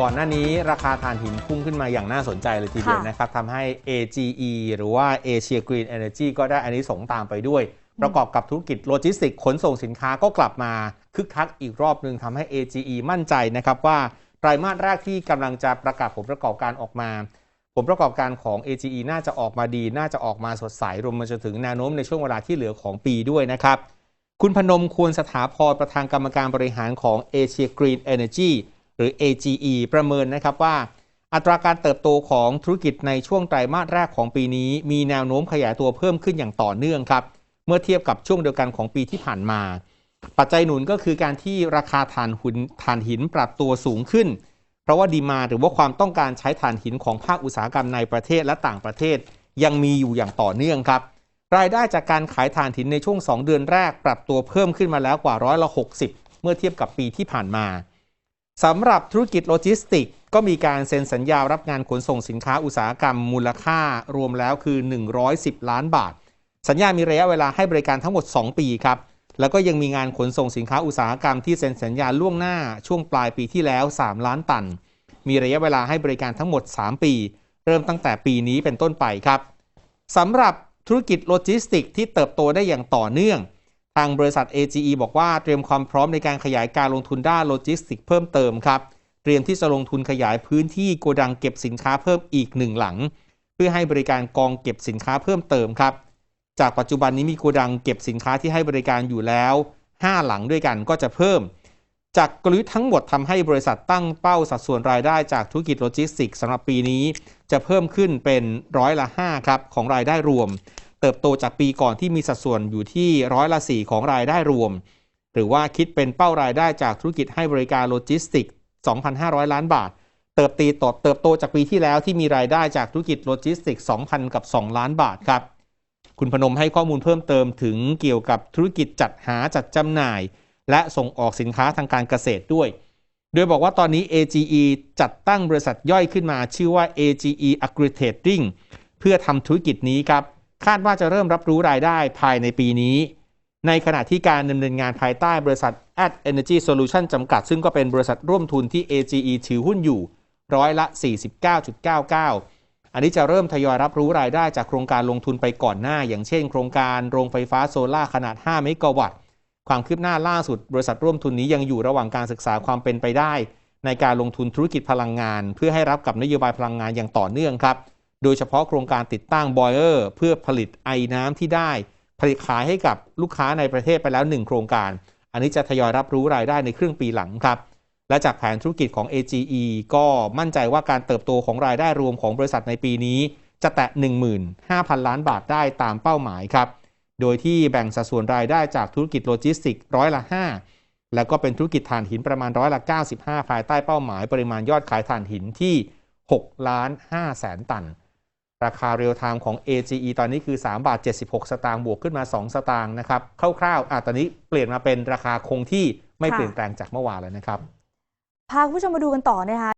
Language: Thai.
ก่อนหน้านี้ราคาถ่านหินพุ่งขึ้นมาอย่างน่าสนใจเลยทีเดียวค่ะนะครับทำให้ AGE หรือว่า Asia Green Energy ก็ได้อันนี้ส่งส์ตามไปด้วย ประกอบกับธุรกิจโลจิสติกส์ขนส่งสินค้าก็กลับมาคึกคักอีกรอบหนึ่งทำให้ AGE มั่นใจนะครับว่าไตรมาสแรกที่กำลังจะประกาศผลประกอบการออกมา ผลประกอบการของ AGE น่าจะออกมาดี น่าจะออกมาสดใสรวมมาจนถึงแนวโน้มในช่วงเวลาที่เหลือของปีด้วยนะครับ คุณพนมควรสถาพรประธานกรรมการบริหารของ Asia Green Energy หรือ AGE ประเมินนะครับว่า อัตราการเติบโตของธุรกิจในช่วงไตรมาสแรกของปีนี้ มีแนวโน้มขยายตัวเพิ่มขึ้นอย่างต่อเนื่องครับเมื่อเทียบกับช่วงเดียวกันของปีที่ผ่านมา ปัจจัยหนุนก็คือการที่ราคาถ่านหินถ่านหินปรับตัวสูงขึ้น เพราะว่าดีมาหรือว่าความต้องการใช้ถ่านหินของภาคอุตสาหกรรมในประเทศและต่างประเทศ ยังมีอยู่อย่างต่อเนื่องครับรายได้จากการขายถ่านหินในช่วง 2 เดือนแรก ปรับตัวเพิ่มขึ้นมาแล้วกว่าร้อยละ60 เมื่อเทียบกับปีที่ผ่านมา สำหรับธุรกิจโลจิสติกส์ก็มีการเซ็นสัญญารับงานขนส่งสินค้าอุตสาหกรรมมูลค่ารวมแล้วคือ 110 ล้านบาท สัญญามีระยะเวลาให้บริการทั้งหมด 2 ปีครับ แล้วก็ยังมีงานขนส่งสินค้าอุตสาหกรรมที่เซ็นสัญญาล่วงหน้าช่วงปลายปีที่แล้ว 3 ล้านตัน มีระยะเวลาให้บริการทั้งหมด 3 ปี เริ่มตั้งแต่ปีนี้เป็นต้นไปครับสำหรับธุรกิจโลจิสติกส์ที่เติบโตได้อย่างต่อเนื่อง ทางบริษัท AGE บอกว่าเตรียมความพร้อมในการขยายการลงทุนด้านโลจิสติกส์เพิ่มเติมครับ เตรียมที่จะลงทุนขยายพื้นที่โกดังเก็บสินค้าเพิ่มอีกหนึ่งหลัง เพื่อให้บริการกองเก็บสินค้าเพิ่มเติมครับ จากปัจจุบันนี้มีโกดังเก็บสินค้าที่ให้บริการอยู่แล้ว 5 หลังด้วยกันก็จะเพิ่ม จากกลยุทธ์ทั้งหมดทำให้บริษัทตั้งเป้าสัดส่วนรายได้จากธุรกิจโลจิสติกส์สำหรับปีนี้ จะเพิ่มขึ้นเป็นร้อยละ5ครับของรายได้รวม เติบโตจากปีก่อนที่มีสัดส่วนอยู่ที่ร้อยละ4ของรายได้รวม หรือว่าคิดเป็นเป้ารายได้จากธุรกิจให้บริการโลจิสติกส์2,500 ล้านบาท เติบตีตเติบโตจากปีที่แล้วที่มีรายได้จากธุรกิจโลจิสติกส์2,000 กับ 2 ล้านบาทครับ คุณพนมให้ข้อมูลเพิ่มเติมถึงเกี่ยวกับธุรกิจจัดหาจัดจำหน่าย และส่งออกสินค้าทางการเกษตรด้วย โดยบอกว่าตอนนี้ AGE จัดตั้งบริษัทย่อยขึ้นมา ชื่อว่า AGE Agri Trading เพื่อทำธุรกิจนี้ครับ คาดว่าจะเริ่มรับรู้รายได้ภายในปีนี้ ในขณะที่การดำเนินงานภายใต้บริษัท Ad Energy Solution จำกัด ซึ่งก็เป็นบริษัทร่วมทุนที่ AGE ถือหุ้นอยู่ ร้อยละ 49.99 อันนี้จะเริ่มทยอยรับรู้รายได้จากโครงการลงทุนไปก่อนหน้า อย่างเช่น โครงการโรงไฟฟ้าโซลาร์ขนาด 5 เมกะวัตต์ ความคืบหน้าล่าสุด บริษัทร่วมทุนนี้ยังอยู่ระหว่างการศึกษาความเป็นไปได้ ในการลงทุนธุรกิจพลังงาน เพื่อให้รับกับนโยบายพลังงานอย่างต่อเนื่องครับ โดยเฉพาะโครงการติดตั้งบอยเลอร์เพื่อผลิตไอน้ำที่ได้ ผลิตขายให้กับลูกค้าในประเทศไปแล้ว 1 โครงการ อันนี้จะทยอยรับรู้รายได้ในครึ่งปีหลังครับ และจากแผนธุรกิจของ AGE ก็มั่นใจว่าการเติบโตของรายได้รวมของบริษัทในปีนี้ จะแตะ 15,000 ล้านบาทได้ตามเป้าหมายครับ โดยที่แบ่งสัดส่วนรายได้จากธุรกิจโลจิสติกส์ร้อยละ 5 แล้วก็เป็นธุรกิจถ่านหินประมาณร้อยละ 95 ภายใต้เป้าหมาย ปริมาณยอดขายถ่านหินที่6ล้าน5แสนตัน ราคาเรียลไทม์ของ AGE ตอนนี้คือ 3 บาท 76 สตางค์บวกขึ้นมา 2 สตางค์นะครับคร่าวๆอะตอนนี้เปลี่ยนมาเป็นราคาคงที่ไม่เปลี่ยนแปลงจากเมื่อวานแล้วนะครับ พาคุณผู้ชมมาดูกันต่อนะคะ